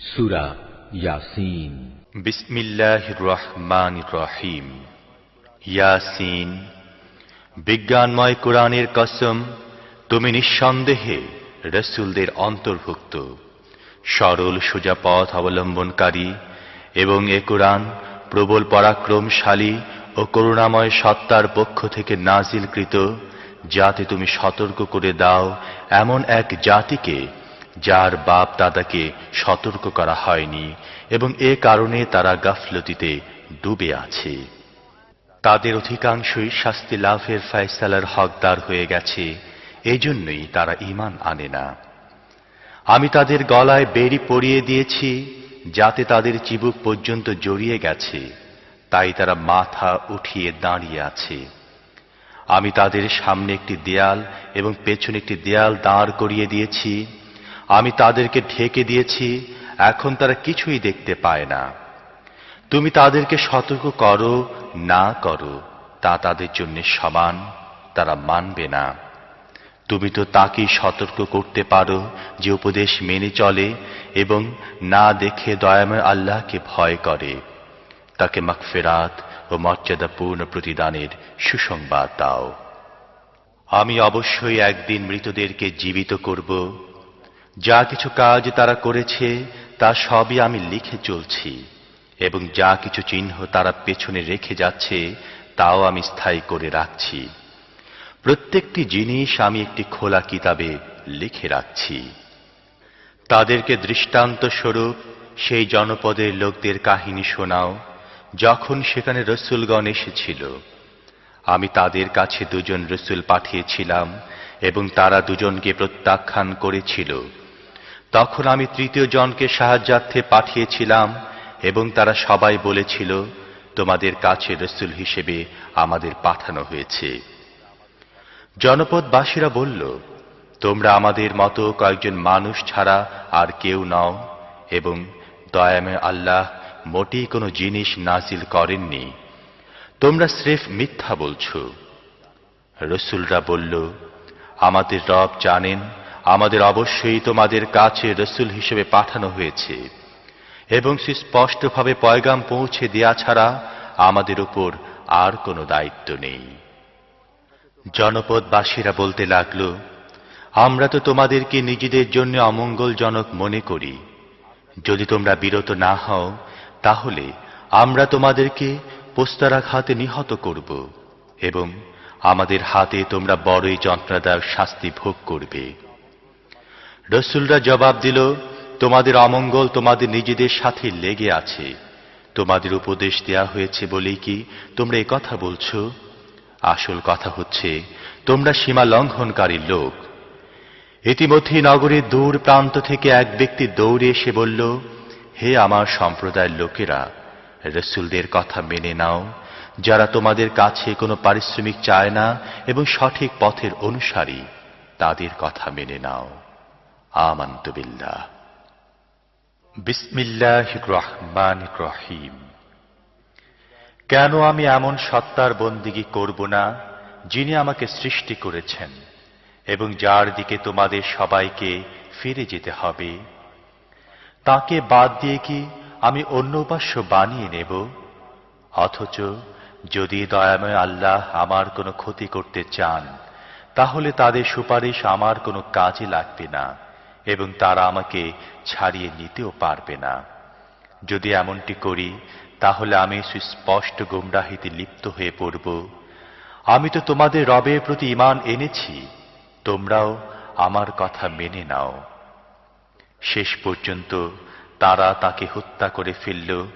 সুরা ইয়াসিন। রহমান রহিম ইয়াসিন, বিজ্ঞানময় কোরআনের কসম, তুমি নিঃসন্দেহে রসুলদের অন্তর্ভুক্ত। সরল, সোজা পথ অবলম্বনকারী এবং এ কোরআন প্রবল পরাক্রমশালী ও করুণাময় সত্তার পক্ষ থেকে নাজিলকৃত, যাতে তুমি সতর্ক করে দাও এমন এক জাতিকে যার বাপ দাদাকে সতর্ক করা হয়নি এবং এ কারণে তারা গাফলতিতে ডুবে আছে। তাদের অধিকাংশই শাস্তি লাভের ফয়সালার হকদার হয়ে গেছে, এজন্যই তারা ঈমান আনে না। আমি তাদের গলায় বেরি পরিয়ে দিয়েছি, যাতে তাদের চিবুক পর্যন্ত জড়িয়ে গেছে, তাই তারা মাথা উঠিয়ে দাঁড়িয়ে আছে। আমি তাদের সামনে একটি দেয়াল এবং পেছনে একটি দেয়াল দাঁড় করিয়ে দিয়েছি আমি তাদেরকে ঢেকে দিয়েছি, এখন তারা কিছুই দেখতে পায় না। তুমি তাদেরকে সতর্ক করো, না করো, তা তাদের জন্য সমান, তারা মানবে না। তুমি তো তাকেই সতর্ক করতে পারো যে উপদেশ মেনে চলে এবং না দেখে দয়াময় আল্লাহকে ভয় করে। তাকে মাকফেরাত ও মর্যাদাপূর্ণ প্রতিদানের সুসংবাদ দাও। আমি অবশ্যই একদিন মৃতদেরকে জীবিত করব যা কিছু কাজ তারা করেছে, তা সবই আমি লিখে চলছি, এবং যা কিছু চিহ্ন তারা পেছনে রেখে যাচ্ছে, তাও আমি স্থায়ী করে রাখছি। প্রত্যেকটি জিনিস আমি একটি খোলা কিতাবে লিখে রাখছি। তাদেরকে দৃষ্টান্ত স্বরূপ সেই জনপদের লোকদের কাহিনী শোনাও, যখন সেখানে রসুলগণ এসেছিল। আমি তাদের কাছে দুজন রসুল পাঠিয়েছিলাম, এবং তারা দুজনকে প্রত্যাখ্যান করেছিল। তখন আমি তৃতীয় জনকে সাহায্যার্থে পাঠিয়েছিলাম এবং তারা সবাই বলেছিল, তোমাদের কাছে রসুল হিসেবে আমাদের পাঠানো হয়েছে। জনপদবাসীরা বলল, তোমরা আমাদের মতো কয়েকজন মানুষ ছাড়া আর কেউ নও এবং দয়ামে আল্লাহ মোটেই কোনো জিনিস নাজিল করেননি। তোমরা স্রেফ মিথ্যা বলছো। রসুলরা বলল, আমাদের রব জানেন আমাদের অবশ্যই তোমাদের কাছে রসুল হিসেবে পাঠানো হয়েছে। এবং সুস্পষ্টভাবে পয়গাম পৌঁছে দেয়া ছাড়া আমাদের উপর আর কোনো দায়িত্ব নেই। জনপদবাসীরা বলতে লাগল, আমরা তো তোমাদেরকে নিজেদের জন্য অমঙ্গলজনক মনে করি। যদি তোমরা বিরত না হও, তাহলে আমরা তোমাদেরকে পোস্তারাঘাতে নিহত করব এবং আমাদের হাতে তোমরা বড়ই যন্ত্রণাদায়ক শাস্তি ভোগ করবে। রসুলরা জবাব দিল, তোমাদের অমঙ্গল তোমাদের নিজেদের সাথে লেগে আছে। তোমাদের উপদেশ দেয়া হয়েছে বলেই কি তোমরা কথা বলছো? আসল কথা হচ্ছে, তোমরা সীমা লঙ্ঘনকারী লোক। ইতিমধ্যে নগরের দূর প্রান্ত থেকে এক ব্যক্তি দৌড়ে এসে বলল, হে আমার সম্প্রদায়ের লোকেরা, রসুলদের কথা মেনে নাও। যারা তোমাদের কাছে কোনো পারিশ্রমিক চায় না এবং সঠিক পথের অনুসারী, তাদের কথা মেনে নাও। কেন আমি এমন সত্তার বন্দিগি করব না, যিনি আমাকে সৃষ্টি করেছেন, এবং যার দিকে তোমাদের সবাইকে ফিরে যেতে হবে? তাকে বাদ দিয়ে কি আমি অন্য উপাস্য বানিয়ে নেব? অথচ যদি দয়াময় আল্লাহ আমার কোনো ক্ষতি করতে চান, তাহলে তাদের সুপারিশ আমার কোনো কাজে লাগবে না। এবং তারা আমাকে ছাড়িয়ে নিতেও পারবে না। যদি এমনটি করি, তাহলে আমি সুস্পষ্ট গুমরাহিতে লিপ্ত হয়ে পড়ব। আমি তো তোমাদের রবের প্রতি ইমান এনেছি। তোমরাও আমার কথা মেনে নাও। শেষ পর্যন্ত তারা তাকে হত্যা করে ফেলল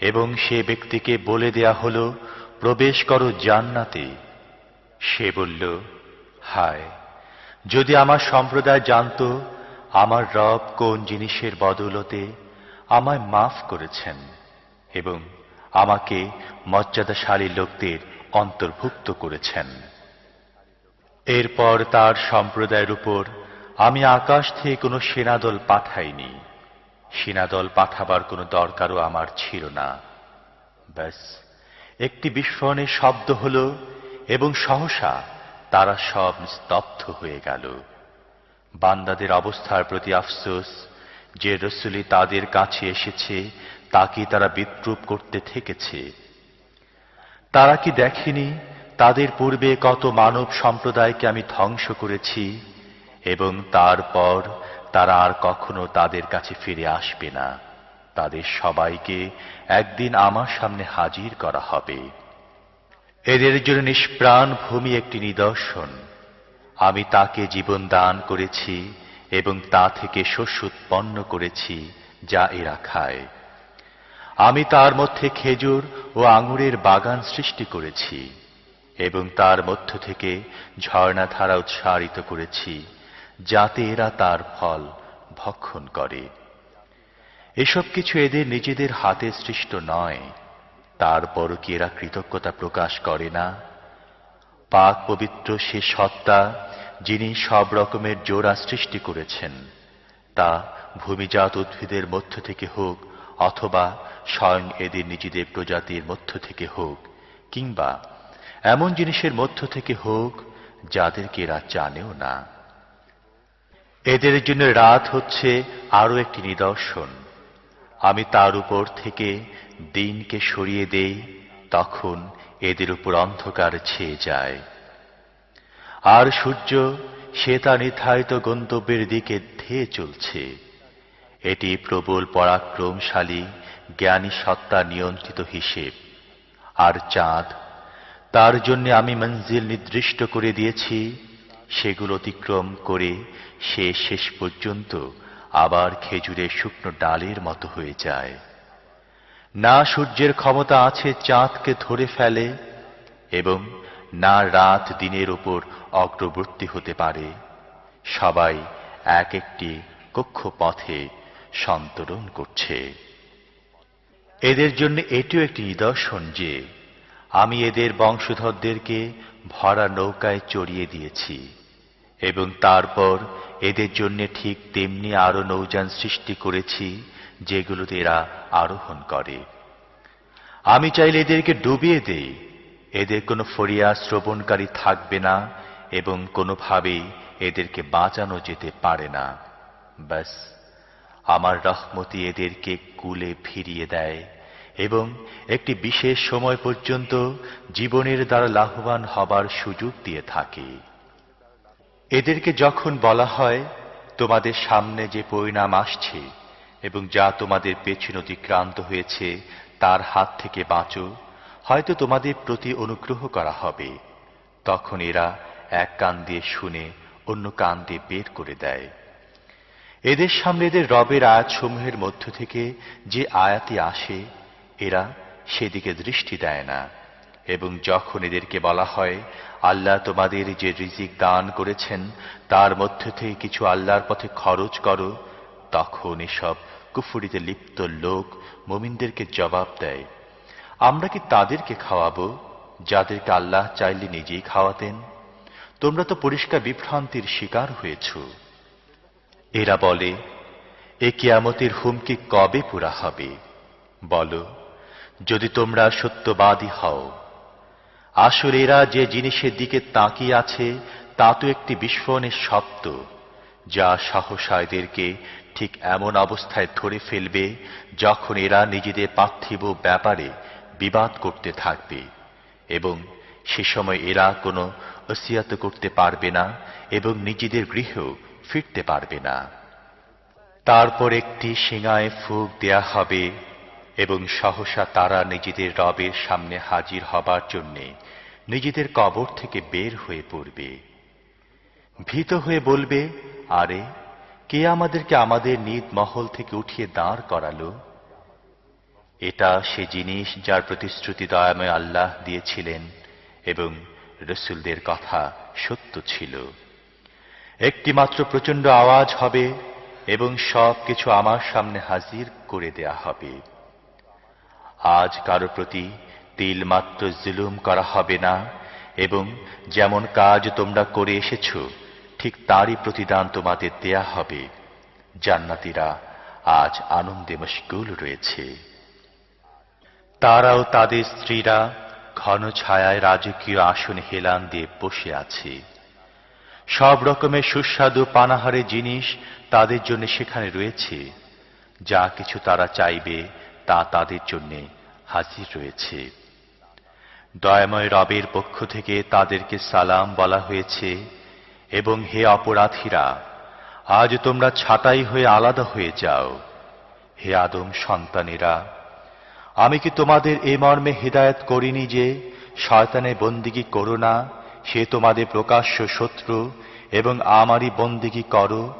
এবং সে ব্যক্তিকে বলে দেয়া হল, প্রবেশ করো জান্নাতে। সে বলল, হায়, যদি আমার সম্প্রদায় জানত আমার রব কোন জিনিসের বদৌলতে আমায় মাফ করেছেন এবং আমাকে মর্যাদাশালী লোকদের অন্তর্ভুক্ত করেছেন। এরপর তার সম্প্রদায়ের উপর আমি আকাশ থেকে কোনো সেনাদল পাঠাইনি। সেনাদল পাঠাবার কোনো দরকারও আমার ছিল না। ব্যাস, একটি বিস্ফোরণের শব্দ হল এবং সহসা তারা সব স্তব্ধ হয়ে গেল। বান্দাদের অবস্থার প্রতি আফসোস, যে রসুলি তাদের কাছে এসেছে তাকে তারা বিদ্রুপ করতে থেকেছে। তারা কি দেখেনি, তাদের পূর্বে কত মানব সম্প্রদায়কে আমি ধ্বংস করেছি, এবং তারপর তারা আর কখনো তাদের কাছে ফিরে আসবে না। তাদের সবাইকে একদিন আমার সামনে হাজির করা হবে। এদের জন্য নিষ্প্রাণ ভূমি একটি নিদর্শন। আমি তাকে জীবন দান করেছি এবং তা থেকে শস্য উৎপন্ন করেছি যা এরা খায়। আমি তার মধ্যে খেজুর ও আঙুরের বাগান সৃষ্টি করেছি এবং তার মধ্য থেকে ঝর্ণাধারা উৎসারিত করেছি যাতে এরা তার ফল ভক্ষণ করে। এসব কিছু এদের নিজেদের হাতে সৃষ্ট নয়। তারপরও কি এরা কৃতজ্ঞতা প্রকাশ করে না? পাক পবিত্র সে সত্তা যিনি সব রকমের জোড়া সৃষ্টি করেছেন, তা ভূমিজাত উদ্ভিদের মধ্য থেকে হোক অথবা স্বয়ং এদের নিজেদের প্রজাতির মধ্য থেকে হোক, কিংবা এমন জিনিসের মধ্য থেকে হোক যাদেরকে এরা জানেও না। এদের জন্য রাত হচ্ছে আরও একটি নিদর্শন। আমি তার উপর থেকে দিনকে সরিয়ে দেই, তখন এদের উপর অন্ধকার ছেয়ে যায়। আর সূর্য সে তার নির্ধারিত গন্তব্যের দিকে ধেয়ে চলছে। এটি প্রবল পরাক্রমশালী, জ্ঞানী সত্তা নিয়ন্ত্রিত হিসেব। আর চাঁদ, তার জন্য আমি মঞ্জিল নির্দিষ্ট করে দিয়েছি, সেগুলো অতিক্রম করে সে শেষ পর্যন্ত আবার খেজুরের শুকনো ডালের মতো হয়ে যায়। না সূর্যের ক্ষমতা আছে চাঁদকে ধরে ফেলে এবং না রাত দিনের উপর অগ্রবর্তী হতে পারে। সবাই এক একটি কক্ষপথে সন্তরণ করছে। এদের জন্য এটিও একটি নিদর্শন যে, আমি এদের বংশধরদেরকে ভরা নৌকায় চড়িয়ে দিয়েছি এবং তারপর এদের জন্য ঠিক তেমনি আরও নৌযান সৃষ্টি করেছি যেগুলোতে এরা আরোহণ করে। আমি চাইলে এদেরকে ডুবিয়ে দেই। এদের কোনো ফরিয়া শ্রবণকারী থাকবে না এবং কোনোভাবেই এদেরকে বাঁচানো যেতে পারে না। ব্যাস, আমার রহমতি এদেরকে কুলে ফিরিয়ে দেয় এবং একটি বিশেষ সময় পর্যন্ত জীবনের দ্বারা লাভবান হবার সুযোগ দিয়ে থাকে। এদেরকে যখন বলা হয়, তোমাদের সামনে যে পরিণাম আসছে এবং যা তোমাদের পেছন অতিক্রান্ত হয়েছে, তার হাত থেকে বাঁচো। হয়তো তোমাদের প্রতি অনুগ্রহ করা হবে। তখন এরা এক কান দিয়ে শুনে, অন্য কান দিয়ে বের করে দেয়। এদের সামনে এদের রবের আয়াতসমূহের মধ্য থেকে যে আয়াতি আসে, এরা সেদিকে দৃষ্টি দেয় না। এবং যখন এদেরকে বলা হয়, আল্লাহ তোমাদের যে রিজিক দান করেছেন, তার মধ্য থেকে কিছু আল্লাহর পথে খরচ করো, তখন এসব কুফুরিতে লিপ্ত লোক মোমিনদেরকে জবাব দেয়, আমরা কি তাদেরকে খাওয়াবো যাদেরকে আল্লাহ চাইলে নিজেই খাওয়াতেন? তোমরা তো পরিষ্কার বিভ্রান্তির শিকার হয়েছ। এরা বলে, এ কিয়ামতের হুমকি কবে পুরা হবে? বলো, যদি তোমরা সত্যবাদী হও। আসলে এরা যে জিনিসের দিকে তাকিয়ে আছে তা তো একটি বিস্ফোরণের শব্দ, যা সাহসায়দেরকে ঠিক এমন অবস্থায় ধরে ফেলবে যখন এরা নিজেদের পার্থিব ব্যাপারে বিবাদ করতে থাকবে এবং সে সময় এরা কোনো অসিয়াত করতে পারবে না এবং নিজেদের গৃহেও ফিরতে পারবে না। তারপর একটি সিঙায় ফুক দেয়া হবে এবং সহসা তারা নিজেদের রবের সামনে হাজির হবার জন্যে নিজেদের কবর থেকে বের হয়ে পড়বে। ভীত হয়ে বলবে, আরে কে আমাদেরকে আমাদের নিদ মহল থেকে উঠিয়ে দাঁড় করালো? এটা সে জিনিস যার প্রতিশ্রুতি দয়াময় আল্লাহ দিয়েছিলেন এবং রসুলদের কথা সত্য ছিল। একটি মাত্র প্রচণ্ড আওয়াজ হবে এবং সব কিছু আমার সামনে হাজির করে দেয়া হবে। আজ কারও প্রতি তিল মাত্র জুলুম করা হবে না এবং যেমন কাজ তোমরা করে এসেছ ঠিক তারই প্রতিদান তোমাদের দেয়া হবে। জান্নাতিরা আজ আনন্দে মশগুল রয়েছে। তারাও তাদের স্ত্রীরা ঘন ছায়ায় রাজকীয় আসনে হেলান দিয়ে বসে আছে। সব রকমের সুস্বাদু পানাহারে জিনিস তাদের জন্য সেখানে রয়েছে। যা কিছু তারা চাইবে তা তাদের জন্য হাজির রয়েছে। দয়াময় রবের পক্ষ থেকে তাদেরকে সালাম বলা হয়েছে। এবং হে অপরাধীরা, আজ তোমরা ছাঁটাই হয়ে আলাদা হয়ে যাও। হে আদম সন্তানেরা, আমি কি তোমাদের এ মর্মে হৃদায়ত করিনি যে শয়তানে বন্দিগি করো না, সে তোমাদের প্রকাশ্য শত্রু এবং আমারই বন্দিগি করো?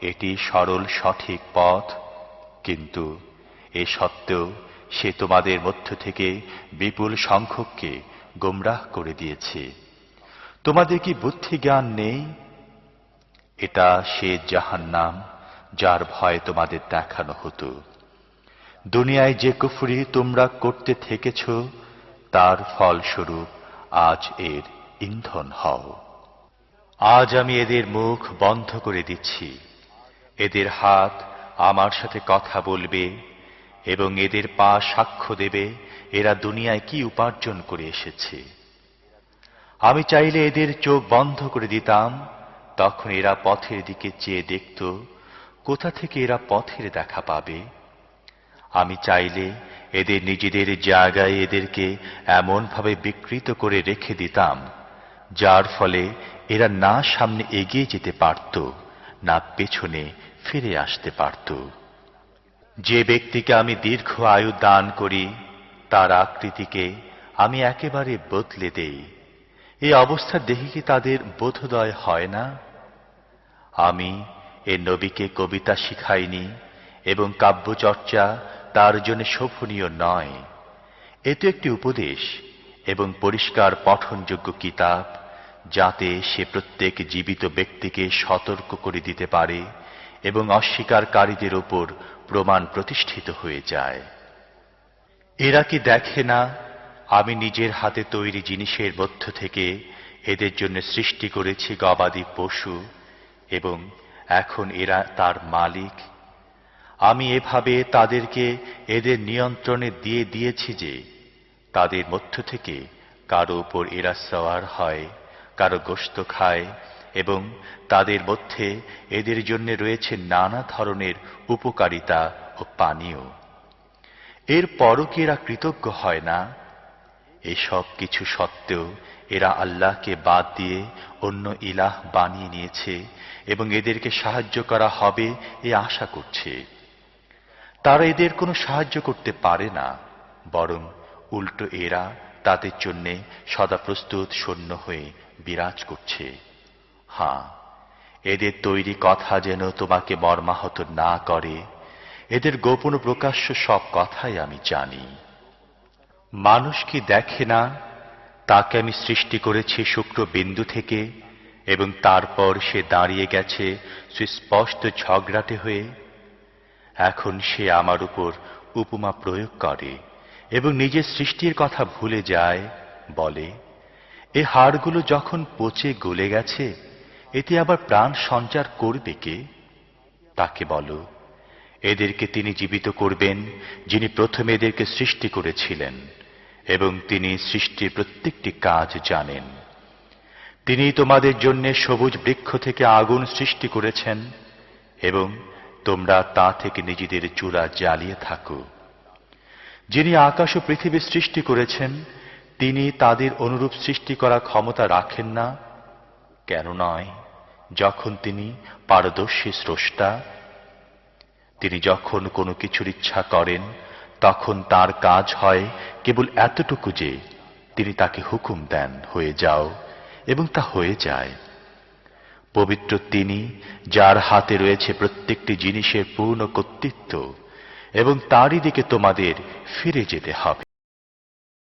এটি সরল সঠিক পথ। কিন্তু এ সত্ত্বেও সে তোমাদের মধ্য থেকে বিপুল সংখ্যককে গোমরাহ করে দিয়েছে। তোমাদের কি বুদ্ধি জ্ঞান নেই? এটা সে জাহান্নাম যার ভয় তোমাদের দেখানো হতো। দুনিয়ায় যে কুফরি তোমরা করতে থেকেছ, তার ফলস্বরূপ আজ এর ইন্ধন হও। আজ আমি এদের মুখ বন্ধ করে দিচ্ছি। এদের হাত আমার সাথে কথা বলবে এবং এদের পা সাক্ষ্য দেবে এরা দুনিয়ায় কি উপার্জন করে এসেছে। আমি চাইলে এদের চোখ বন্ধ করে দিতাম। তখন এরা পথের দিকে চেয়ে দেখত, কোথা থেকে এরা পথের দেখা পাবে। আমি চাইলে এদের নিজেদের জায়গায় এদেরকে এমনভাবে বিকৃত করে রেখে দিতাম, যার ফলে এরা না সামনে এগিয়ে যেতে পারত, না পেছনে ফিরে আসতে পারত। যে ব্যক্তিকে আমি দীর্ঘ আয়ু দান করি, তার আকৃতিকে আমি একেবারে বদলে দেই। এই অবস্থা দেখে কি তাদের বোধোদয় হয় না? আমি এ নবীকে কবিতা শিখাইনি এবং কাব্যচর্চা তার জন্য শোভনীয় নয়। এ তো একটি উপদেশ এবং পরিষ্কার পঠনযোগ্য কিতাব যাতে সে প্রত্যেক জীবিত ব্যক্তিকে সতর্ক করে দিতে পারে এবং অস্বীকারীদের ওপর প্রমাণ প্রতিষ্ঠিত হয়ে যায়। এরা কি দেখে না আমি নিজের হাতে তৈরি জিনিসের মধ্য থেকে এদের জন্য সৃষ্টি করেছি গবাদি পশু এবং এখন এরা তার মালিক। আমি এভাবে তাদেরকে এদের নিয়ন্ত্রণে দিয়ে দিয়েছি যে তাদের মধ্য থেকে কারও ওপর এরা সওয়ার হয়, কারও গোস্ত খায় এবং তাদের মধ্যে এদের জন্য রয়েছে নানা ধরনের উপকারিতা ও পানীয়। এর পরও কি এরা কৃতজ্ঞ হয় না? এসব কিছু সত্ত্বেও এরা আল্লাহকে বাদ দিয়ে অন্য ইলাহ বানিয়ে নিয়েছে এবং এদেরকে সাহায্য করা হবে এ আশা করছে। তারা এদের কোনো সাহায্য করতে পারে না, বরং উল্টো এরা তাদের জন্যে সদা প্রস্তুত সৈন্য হয়ে বিরাজ করছে। হাঁ, এদের তৈরি কথা যেন তোমাকে মর্মাহত না করে, এদের গোপন প্রকাশ্য সব কথাই আমি জানি। মানুষ কি দেখে না? তাকে আমি সৃষ্টি করেছি শুক্র বিন্দু থেকে, এবং তারপর সে দাঁড়িয়ে গেছে সুস্পষ্ট ঝগড়াটে হয়ে। এখন সে আমার উপর উপমা প্রয়োগ করে, এবং নিজের সৃষ্টির কথা ভুলে যায়, বলে, এ হাড়গুলো যখন পচে গলে গেছে, এতে আবার প্রাণ সঞ্চার করবে কে? তাকে বলো, এদেরকে তিনি জীবিত করবেন, যিনি প্রথমে এদেরকে সৃষ্টি করেছিলেন। এবং তিনি সৃষ্টির প্রত্যেকটি কাজ জানেন। তিনি তোমাদের জন্য সবুজ বৃক্ষ থেকে আগুন সৃষ্টি করেছেন এবং তোমরা তা থেকে নিজেদের চূড়া জ্বালিয়ে থাকো। যিনি আকাশ ও পৃথিবী সৃষ্টি করেছেন, তিনি তাদের অনুরূপ সৃষ্টি করার ক্ষমতা রাখেন না, কেন নয়, যখন তিনি পারদর্শী স্রষ্টা, তিনি যখন কোনো কিছুর ইচ্ছা করেন তখন তার কাজ হয় কেবল এতটুকু যে তিনি তাকে হুকুম দেন, হয়ে যাও। এবং তা হয়ে যায়। পবিত্র তিনি, যার হাতে রয়েছে প্রত্যেকটি জিনিসের পূর্ণ কর্তৃত্ব এবং তারই দিকে তোমাদের ফিরে যেতে হবে।